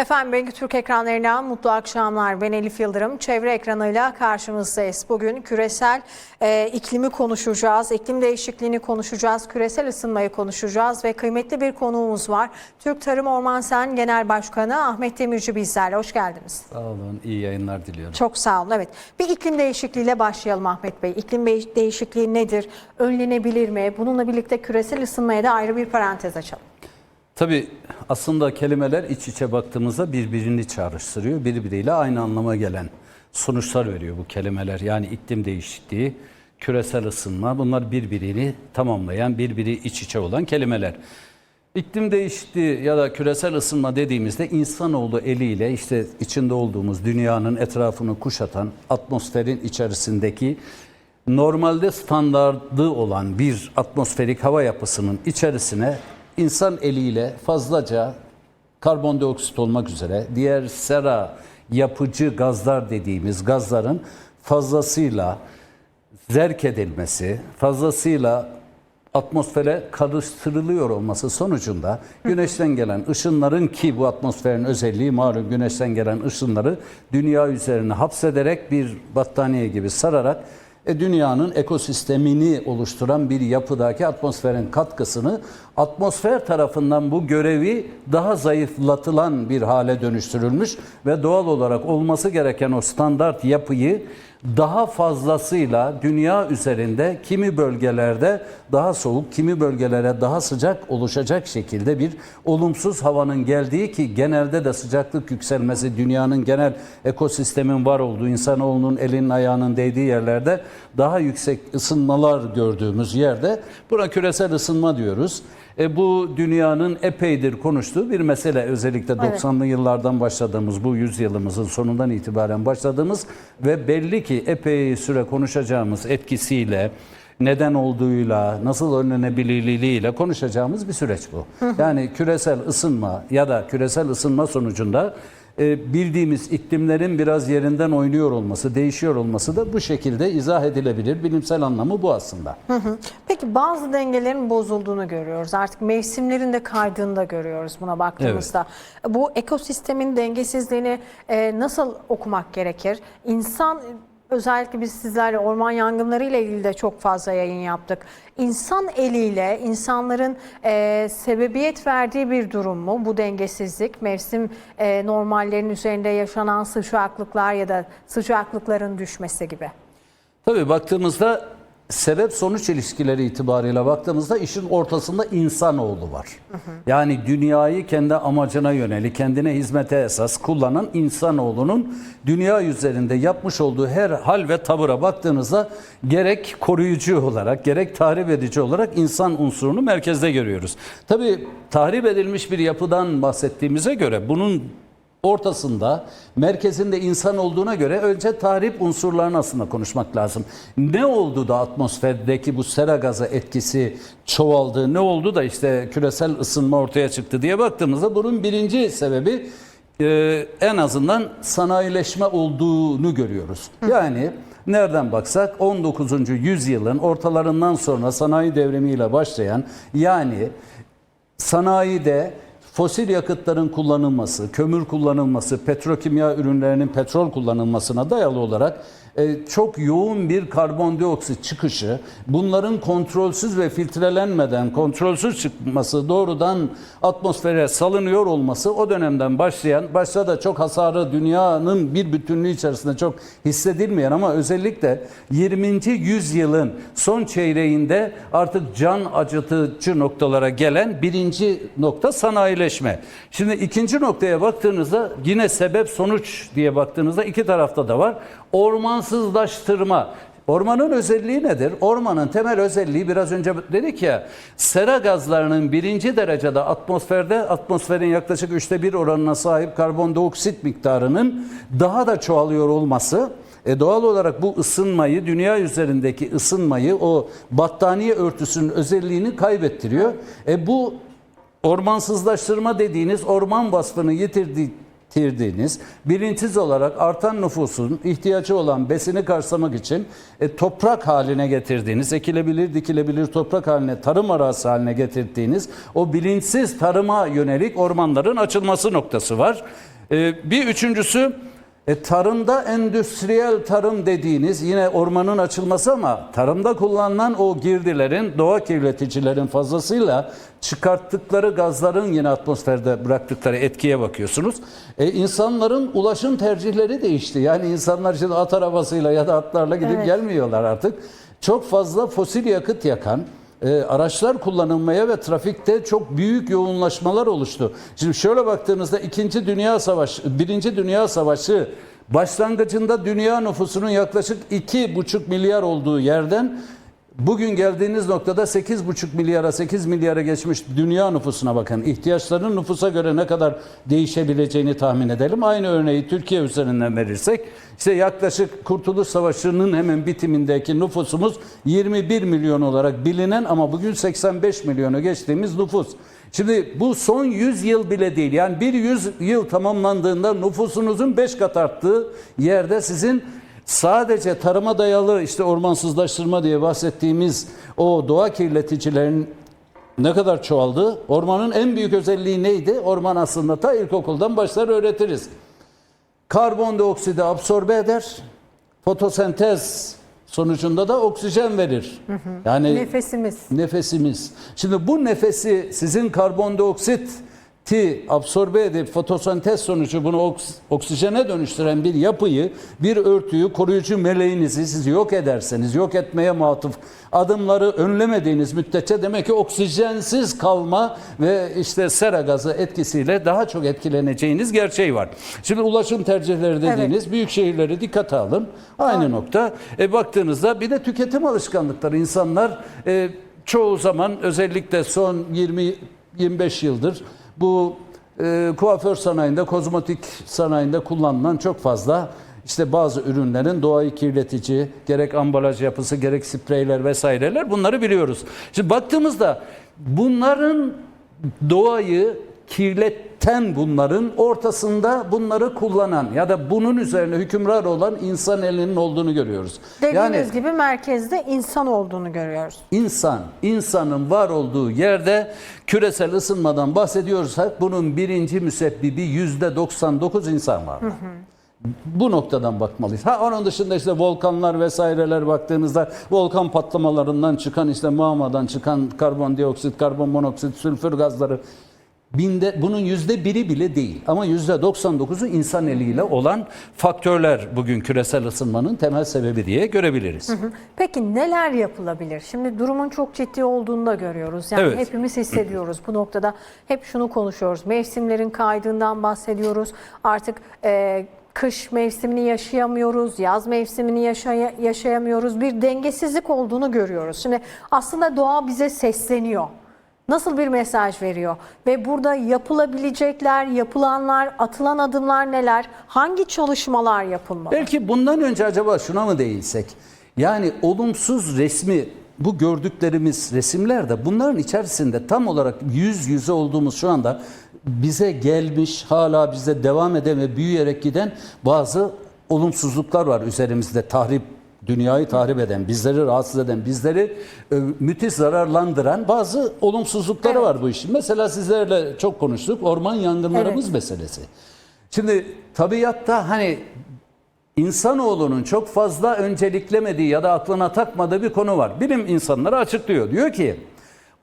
Efendim Bengi Türk ekranlarına mutlu akşamlar. Ben Elif Yıldırım. Çevre ekranıyla karşınızdayız. Bugün küresel e, iklimi konuşacağız. iklim değişikliğini konuşacağız. Küresel ısınmayı konuşacağız ve kıymetli bir konuğumuz var. Türk Tarım Orman Sen Genel Başkanı Ahmet Demirci bizlerle. Hoş geldiniz. Sağ olun, iyi yayınlar diliyorum. Çok sağ olun. Evet. Bir iklim değişikliğiyle başlayalım Ahmet Bey. İklim değişikliği nedir? Önlenebilir mi? Bununla birlikte küresel ısınmaya da ayrı bir parantez açalım. Tabii aslında kelimeler iç içe baktığımızda birbirini çağrıştırıyor. Birbiriyle aynı anlama gelen sonuçlar veriyor bu kelimeler. Yani iklim değişikliği, küresel ısınma bunlar birbirini tamamlayan, birbiri iç içe olan kelimeler. İklim değişikliği ya da küresel ısınma dediğimizde insanoğlu eliyle işte içinde olduğumuz dünyanın etrafını kuşatan atmosferin içerisindeki normalde standardı olan bir atmosferik hava yapısının içerisine insan eliyle fazlaca karbondioksit olmak üzere diğer sera yapıcı gazlar dediğimiz gazların fazlasıyla zerk edilmesi, fazlasıyla atmosfere karıştırılıyor olması sonucunda güneşten gelen ışınların ki bu atmosferin özelliği malum güneşten gelen ışınları dünya üzerine hapsederek bir battaniye gibi sararak e, dünyanın ekosistemini oluşturan bir yapıdaki atmosferin katkısını atmosfer tarafından bu görevi daha zayıflatılan bir hale dönüştürülmüş ve doğal olarak olması gereken o standart yapıyı daha fazlasıyla dünya üzerinde kimi bölgelerde daha soğuk, kimi bölgelere daha sıcak oluşacak şekilde bir olumsuz havanın geldiği ki genelde de sıcaklık yükselmesi dünyanın genel ekosistemin var olduğu insanoğlunun elinin ayağının değdiği yerlerde daha yüksek ısınmalar gördüğümüz yerde buna küresel ısınma diyoruz. E bu dünyanın epeydir konuştuğu bir mesele. Özellikle 90'lı yıllardan başladığımız bu yüzyılımızın sonundan itibaren başladığımız ve belli ki epey süre konuşacağımız etkisiyle neden olduğuyla, nasıl önlenebilirliğiyle konuşacağımız bir süreç bu. Yani küresel ısınma ya da küresel ısınma sonucunda bildiğimiz iklimlerin biraz yerinden oynuyor olması, değişiyor olması da bu şekilde izah edilebilir. Bilimsel anlamı bu aslında. Hı hı. Peki bazı dengelerin bozulduğunu görüyoruz. Artık mevsimlerin de kaydığını da görüyoruz buna baktığımızda. Bu ekosistemin dengesizliğini e, nasıl okumak gerekir? İnsan özellikle biz sizlerle orman yangınları ile ilgili de çok fazla yayın yaptık. İnsan eliyle insanların e, sebebiyet verdiği bir durum mu bu dengesizlik? Mevsim e, normallerinin üzerinde yaşanan sıcaklıklar ya da sıcaklıkların düşmesi gibi. Tabii baktığımızda sebep sonuç ilişkileri itibariyle baktığımızda işin ortasında insanoğlu var. Yani dünyayı kendi amacına yönelik, kendine hizmete esas kullanan insanoğlunun dünya üzerinde yapmış olduğu her hal ve tavıra baktığınızda gerek koruyucu olarak gerek tahrip edici olarak insan unsurunu merkezde görüyoruz. Tabii tahrip edilmiş bir yapıdan bahsettiğimize göre bunun ortasında, merkezinde insan olduğuna göre önce tahrip unsurlarını aslında konuşmak lazım. Ne oldu da atmosferdeki bu sera gazı etkisi çoğaldı? Ne oldu da işte küresel ısınma ortaya çıktı diye baktığımızda bunun birinci sebebi e, en azından sanayileşme olduğunu görüyoruz. Yani nereden baksak 19. yüzyılın ortalarından sonra sanayi devrimiyle başlayan yani sanayide fosil yakıtların kullanılması, kömür kullanılması, petrokimya ürünlerinin petrol kullanılmasına dayalı olarak çok yoğun bir karbondioksit çıkışı, bunların kontrolsüz ve filtrelenmeden kontrolsüz çıkması doğrudan atmosfere salınıyor olması o dönemden başlayan, başta da çok hasarı dünyanın bir bütünlüğü içerisinde çok hissedilmeyen ama özellikle 20. yüzyılın son çeyreğinde artık can acıtıcı noktalara gelen birinci nokta sanayileşme. Şimdi ikinci noktaya baktığınızda yine sebep sonuç diye baktığınızda iki tarafta da var. Ormansızlaştırma. Ormanın özelliği nedir? Ormanın temel özelliği biraz önce dedik ya sera gazlarının birinci derecede atmosferde atmosferin yaklaşık üçte bir oranına sahip karbondioksit miktarının daha da çoğalıyor olması. E doğal olarak bu ısınmayı, dünya üzerindeki ısınmayı o battaniye örtüsünün özelliğini kaybettiriyor. E bu ormansızlaştırma dediğiniz orman vasfını yitirdiği yitirdiğiniz, bilinçsiz olarak artan nüfusun ihtiyacı olan besini karşılamak için e, toprak haline getirdiğiniz, ekilebilir, dikilebilir toprak haline, tarım arazisi haline getirdiğiniz o bilinçsiz tarıma yönelik ormanların açılması noktası var. E, bir üçüncüsü e, tarımda endüstriyel tarım dediğiniz yine ormanın açılması ama tarımda kullanılan o girdilerin doğa kirleticilerin fazlasıyla çıkarttıkları gazların yine atmosferde bıraktıkları etkiye bakıyorsunuz. E, insanların ulaşım tercihleri değişti. Yani insanlar şimdi at arabasıyla ya da atlarla gidip Evet. gelmiyorlar artık. Çok fazla fosil yakıt yakan e, araçlar kullanılmaya ve trafikte çok büyük yoğunlaşmalar oluştu. Şimdi şöyle baktığınızda 2. Dünya Savaşı, 1. Dünya Savaşı başlangıcında dünya nüfusunun yaklaşık 2,5 milyar olduğu yerden bugün geldiğiniz noktada 8,5 milyara 8 milyara geçmiş dünya nüfusuna bakın. İhtiyaçların nüfusa göre ne kadar değişebileceğini tahmin edelim. Aynı örneği Türkiye üzerinden verirsek işte yaklaşık Kurtuluş Savaşı'nın hemen bitimindeki nüfusumuz 21 milyon olarak bilinen ama bugün 85 milyonu geçtiğimiz nüfus. Şimdi bu son 100 yıl bile değil. Yani bir 100 yıl tamamlandığında nüfusunuzun 5 kat arttığı yerde sizin sadece tarıma dayalı işte ormansızlaştırma diye bahsettiğimiz o doğa kirleticilerin ne kadar çoğaldı? Ormanın en büyük özelliği neydi? Orman aslında ta ilkokuldan başlar öğretiriz. Karbondioksidi absorbe eder. Fotosentez sonucunda da oksijen verir. Yani Nefesimiz. nefesimiz. Şimdi bu nefesi sizin karbondioksit ti absorbe edip fotosentez sonucu bunu oks- oksijene dönüştüren bir yapıyı, bir örtüyü, koruyucu meleğinizi siz yok ederseniz, yok etmeye matuf adımları önlemediğiniz müddetçe demek ki oksijensiz kalma ve işte sera gazı etkisiyle daha çok etkileneceğiniz gerçeği var. Şimdi ulaşım tercihleri dediğiniz büyük şehirleri dikkate alın. Aynı nokta. E, baktığınızda bir de tüketim alışkanlıkları insanlar e, çoğu zaman özellikle son 20 25 yıldır bu e, kuaför sanayinde, kozmetik sanayinde kullanılan çok fazla işte bazı ürünlerin doğayı kirletici, gerek ambalaj yapısı, gerek spreyler vesaireler bunları biliyoruz. Şimdi baktığımızda bunların doğayı kirleten bunların ortasında bunları kullanan ya da bunun üzerine hükümrar olan insan elinin olduğunu görüyoruz. Dediğiniz gibi merkezde insan olduğunu görüyoruz. İnsan, insanın var olduğu yerde küresel ısınmadan bahsediyorsak bunun birinci müsebbibi yüzde 99 insan var. Bu noktadan bakmalıyız. Ha onun dışında işte volkanlar vesaireler baktığınızda volkan patlamalarından çıkan işte mağmadan çıkan karbondioksit, karbon monoksit, sülfür gazları binde bunun yüzde biri bile değil. Ama yüzde 99'u insan eliyle olan faktörler bugün küresel ısınmanın temel sebebi diye görebiliriz. Peki neler yapılabilir? Şimdi durumun çok ciddi olduğunu da görüyoruz. Yani Evet. hepimiz hissediyoruz. Bu noktada hep şunu konuşuyoruz. Mevsimlerin kaydığından bahsediyoruz. Artık e, kış mevsimini yaşayamıyoruz, yaz mevsimini yaşaya- yaşayamıyoruz. Bir dengesizlik olduğunu görüyoruz. Şimdi aslında doğa bize sesleniyor. Nasıl bir mesaj veriyor? Ve burada yapılabilecekler, yapılanlar, atılan adımlar neler? Hangi çalışmalar yapılmalı? Belki bundan önce acaba şuna mı değinsek? Yani olumsuz resmi bu gördüklerimiz resimlerde bunların içerisinde tam olarak yüz yüze olduğumuz şu anda bize gelmiş hala bize devam eden ve büyüyerek giden bazı olumsuzluklar var üzerimizde tahrip dünyayı tahrip eden, bizleri rahatsız eden, bizleri e, müthiş zararlandıran bazı olumsuzlukları Evet. var bu işin. Mesela sizlerle çok konuştuk orman yangınlarımız Evet. meselesi. Şimdi tabiatta hani İnsanoğlunun çok fazla önceliklemediği ya da aklına takmadığı bir konu var. Bilim insanları açıklıyor. Diyor ki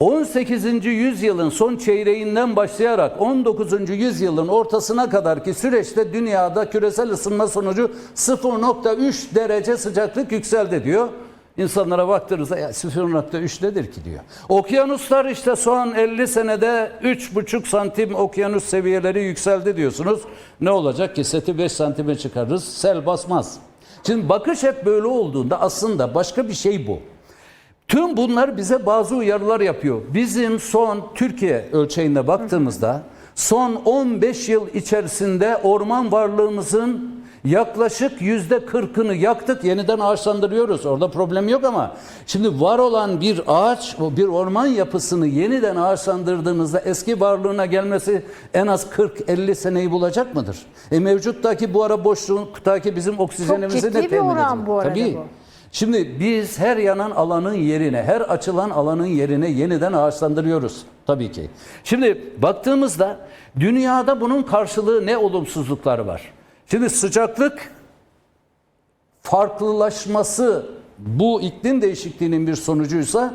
18. yüzyılın son çeyreğinden başlayarak 19. yüzyılın ortasına kadarki süreçte dünyada küresel ısınma sonucu 0.3 derece sıcaklık yükseldi diyor. İnsanlara baktığınızda ya 0.3 nedir ki diyor. Okyanuslar işte son 50 senede 3,5 santim okyanus seviyeleri yükseldi diyorsunuz. Ne olacak ki seti 5 santime çıkarırız sel basmaz. Şimdi bakış hep böyle olduğunda aslında başka bir şey bu. Tüm bunlar bize bazı uyarılar yapıyor. Bizim son Türkiye ölçeğinde baktığımızda son 15 yıl içerisinde orman varlığımızın yaklaşık yüzde 40'ını yaktık. Yeniden ağaçlandırıyoruz. Orada problem yok ama şimdi var olan bir ağaç, bir orman yapısını yeniden ağaçlandırdığınızda eski varlığına gelmesi en az 40-50 seneyi bulacak mıdır? E mevcuttaki bu ara boşluktaki bizim oksijenimizi ciddi de bir temin oran edecek. bu arada Tabii. bu. Şimdi biz her yanan alanın yerine, her açılan alanın yerine yeniden ağaçlandırıyoruz tabii ki. Şimdi baktığımızda dünyada bunun karşılığı ne olumsuzlukları var? Şimdi sıcaklık farklılaşması bu iklim değişikliğinin bir sonucuysa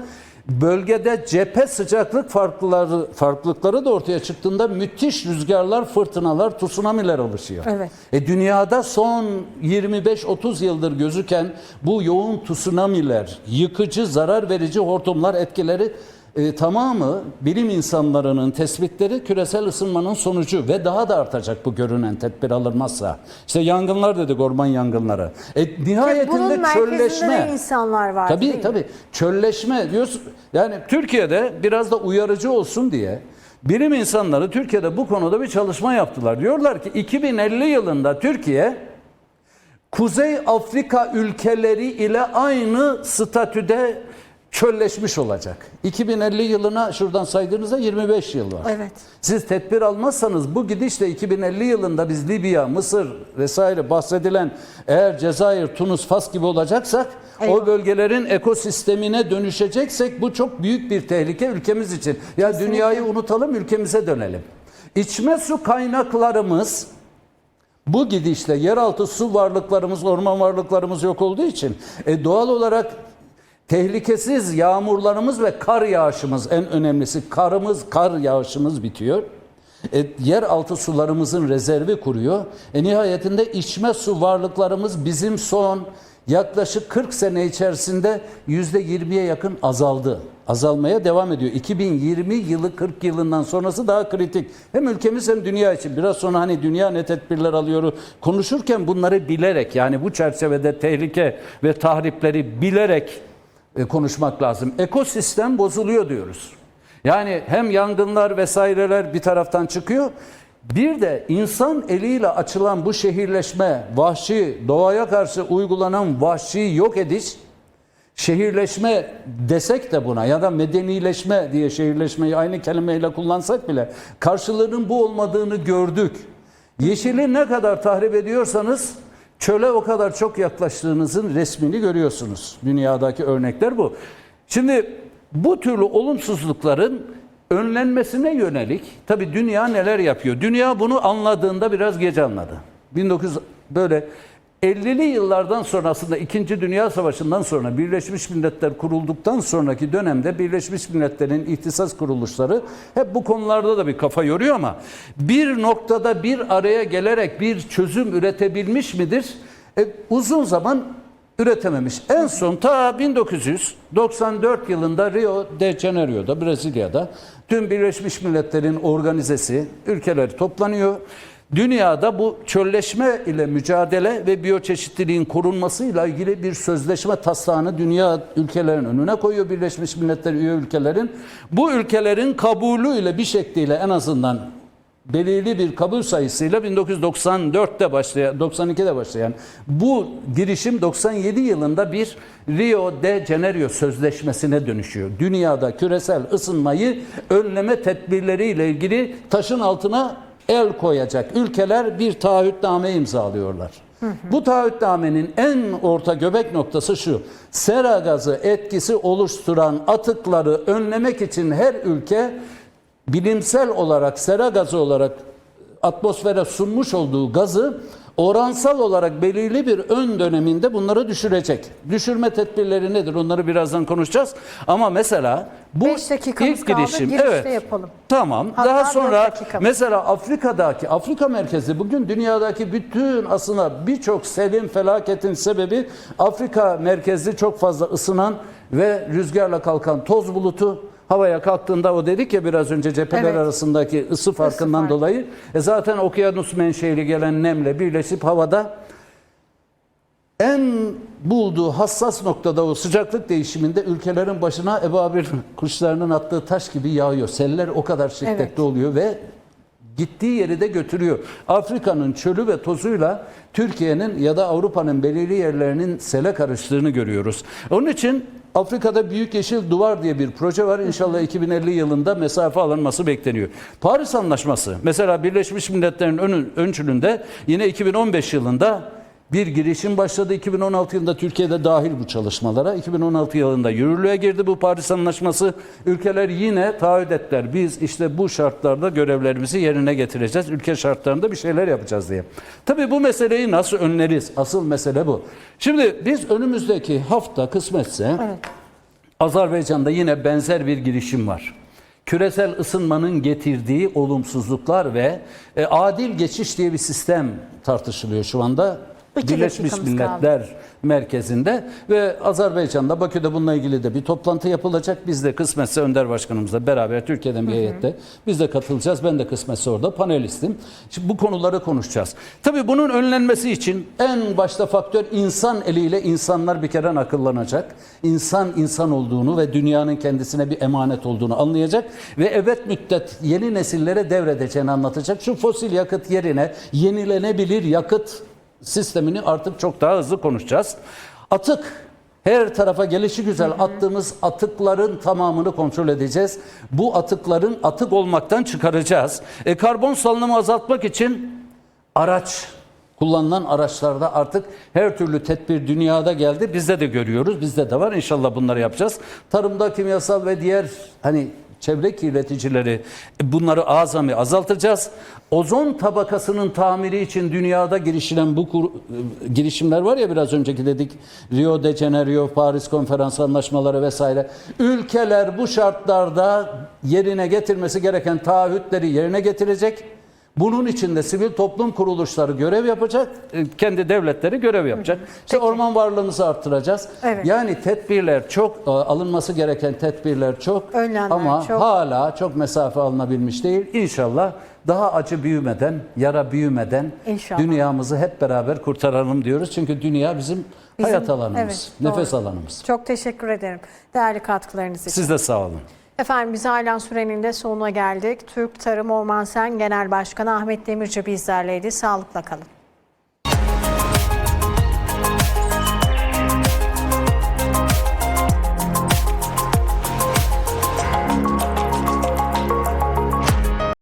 bölgede cephe sıcaklık farklıları, farklılıkları da ortaya çıktığında müthiş rüzgarlar, fırtınalar, tsunamiler oluşuyor. Evet. E dünyada son 25-30 yıldır gözüken bu yoğun tsunamiler, yıkıcı, zarar verici hortumlar etkileri e, tamamı bilim insanlarının tespitleri küresel ısınmanın sonucu ve daha da artacak bu görünen tedbir alınmazsa. İşte yangınlar dedik orman yangınları. E, nihayetinde Bunun çölleşme. de insanlar var değil Tabii mi? tabii. Çölleşme diyoruz. Yani Türkiye'de biraz da uyarıcı olsun diye bilim insanları Türkiye'de bu konuda bir çalışma yaptılar. Diyorlar ki 2050 yılında Türkiye Kuzey Afrika ülkeleri ile aynı statüde çölleşmiş olacak. 2050 yılına şuradan saydığınızda 25 yıl var. Evet. Siz tedbir almazsanız bu gidişle 2050 yılında biz Libya, Mısır vesaire bahsedilen eğer Cezayir, Tunus, Fas gibi olacaksak Eyvah. o bölgelerin ekosistemine dönüşeceksek bu çok büyük bir tehlike ülkemiz için. Ya dünyayı unutalım ülkemize dönelim. İçme su kaynaklarımız bu gidişle yeraltı su varlıklarımız, orman varlıklarımız yok olduğu için e, doğal olarak tehlikesiz yağmurlarımız ve kar yağışımız en önemlisi karımız, kar yağışımız bitiyor. E, yeraltı sularımızın rezervi kuruyor. E, nihayetinde içme su varlıklarımız bizim son yaklaşık 40 sene içerisinde %20'ye yakın azaldı. Azalmaya devam ediyor. 2020 yılı 40 yılından sonrası daha kritik. Hem ülkemiz hem dünya için. Biraz sonra hani dünya ne tedbirler alıyor konuşurken bunları bilerek yani bu çerçevede tehlike ve tahripleri bilerek konuşmak lazım. Ekosistem bozuluyor diyoruz. Yani hem yangınlar vesaireler bir taraftan çıkıyor. Bir de insan eliyle açılan bu şehirleşme, vahşi, doğaya karşı uygulanan vahşi yok ediş, şehirleşme desek de buna ya da medenileşme diye şehirleşmeyi aynı kelimeyle kullansak bile karşılığının bu olmadığını gördük. Yeşili ne kadar tahrip ediyorsanız çöle o kadar çok yaklaştığınızın resmini görüyorsunuz. Dünyadaki örnekler bu. Şimdi bu türlü olumsuzlukların önlenmesine yönelik tabi dünya neler yapıyor? Dünya bunu anladığında biraz geç anladı. 1900 böyle 50'li yıllardan sonra aslında 2. Dünya Savaşı'ndan sonra Birleşmiş Milletler kurulduktan sonraki dönemde Birleşmiş Milletler'in ihtisas kuruluşları hep bu konularda da bir kafa yoruyor ama bir noktada bir araya gelerek bir çözüm üretebilmiş midir? E, uzun zaman üretememiş. En son ta 1994 yılında Rio de Janeiro'da Brezilya'da tüm Birleşmiş Milletler'in organizesi ülkeler toplanıyor. Dünyada bu çölleşme ile mücadele ve biyoçeşitliliğin korunmasıyla ilgili bir sözleşme taslağını dünya ülkelerin önüne koyuyor Birleşmiş Milletler üye ülkelerin. Bu ülkelerin kabulüyle bir şekliyle en azından belirli bir kabul sayısıyla 1994'te başlayan 92'de başlayan bu girişim 97 yılında bir Rio de Janeiro sözleşmesine dönüşüyor. Dünyada küresel ısınmayı önleme tedbirleriyle ilgili taşın altına el koyacak ülkeler bir taahhütname imzalıyorlar. Bu taahhütnamenin en orta göbek noktası şu. Sera gazı etkisi oluşturan atıkları önlemek için her ülke bilimsel olarak sera gazı olarak atmosfere sunmuş olduğu gazı oransal olarak belirli bir ön döneminde bunları düşürecek. Düşürme tedbirleri nedir? Onları birazdan konuşacağız. Ama mesela bu ilk kaldı. evet. yapalım. Tamam. Hatta Daha sonra mesela Afrika'daki Afrika merkezi bugün dünyadaki bütün aslında birçok selim felaketin sebebi Afrika merkezli çok fazla ısınan ve rüzgarla kalkan toz bulutu havaya kalktığında o dedik ya biraz önce cepheler Evet. arasındaki ısı farkından farkı. dolayı e zaten okyanus menşeli gelen nemle birleşip havada en bulduğu hassas noktada o sıcaklık değişiminde ülkelerin başına ebabil kuşlarının attığı taş gibi yağıyor. Seller o kadar şiddetli Evet. oluyor ve gittiği yeri de götürüyor. Afrika'nın çölü ve tozuyla Türkiye'nin ya da Avrupa'nın belirli yerlerinin sele karıştığını görüyoruz. Onun için Afrika'da Büyük Yeşil Duvar diye bir proje var. İnşallah 2050 yılında mesafe alınması bekleniyor. Paris Anlaşması mesela Birleşmiş Milletler'in ön, öncülünde yine 2015 yılında bir girişim başladı. 2016 yılında Türkiye'de dahil bu çalışmalara. 2016 yılında yürürlüğe girdi bu Paris Anlaşması. Ülkeler yine taahhüt ettiler. Biz işte bu şartlarda görevlerimizi yerine getireceğiz. Ülke şartlarında bir şeyler yapacağız diye. Tabii bu meseleyi nasıl önleriz? Asıl mesele bu. Şimdi biz önümüzdeki hafta kısmetse Azerbaycan'da yine benzer bir girişim var. Küresel ısınmanın getirdiği olumsuzluklar ve e, adil geçiş diye bir sistem tartışılıyor şu anda. İki Birleşmiş dakikamız Milletler merkezinde ve Azerbaycan'da Bakü'de bununla ilgili de bir toplantı yapılacak. Biz de kısmetse Önder Başkanımızla beraber Türkiye'den bir heyette biz de katılacağız. Ben de kısmetse orada panelistim. Şimdi bu konuları konuşacağız. Tabii bunun önlenmesi için en başta faktör insan eliyle insanlar bir kere akıllanacak. İnsan insan olduğunu ve dünyanın kendisine bir emanet olduğunu anlayacak ve evet müddet yeni nesillere devredeceğini anlatacak. Şu fosil yakıt yerine yenilenebilir yakıt sistemini artık çok daha hızlı konuşacağız. Atık her tarafa gelişi güzel attığımız atıkların tamamını kontrol edeceğiz. Bu atıkların atık olmaktan çıkaracağız. E, karbon salınımı azaltmak için araç kullanılan araçlarda artık her türlü tedbir dünyada geldi. Bizde de görüyoruz. Bizde de var. İnşallah bunları yapacağız. Tarımda kimyasal ve diğer hani çevre kirleticileri e, bunları azami azaltacağız. Ozon tabakasının tamiri için dünyada girişilen bu kur- e, girişimler var ya biraz önceki dedik Rio de Janeiro, Paris Konferans anlaşmaları vesaire. Ülkeler bu şartlarda yerine getirmesi gereken taahhütleri yerine getirecek. Bunun için de sivil toplum kuruluşları görev yapacak, e, kendi devletleri görev yapacak. İşte orman varlığımızı arttıracağız. Evet. Yani tedbirler çok, e, alınması gereken tedbirler çok Önlemler ama çok. hala çok mesafe alınabilmiş değil. İnşallah daha acı büyümeden, yara büyümeden İnşallah. dünyamızı hep beraber kurtaralım diyoruz. Çünkü dünya bizim, Bizim- hayat alanımız, evet, nefes doğru. alanımız. Çok teşekkür ederim değerli katkılarınız için. Siz de sağ olun. Efendim biz halen sürenin de sonuna geldik. Türk Tarım Orman Sen Genel Başkanı Ahmet Demirci bizlerleydi. Sağlıkla kalın.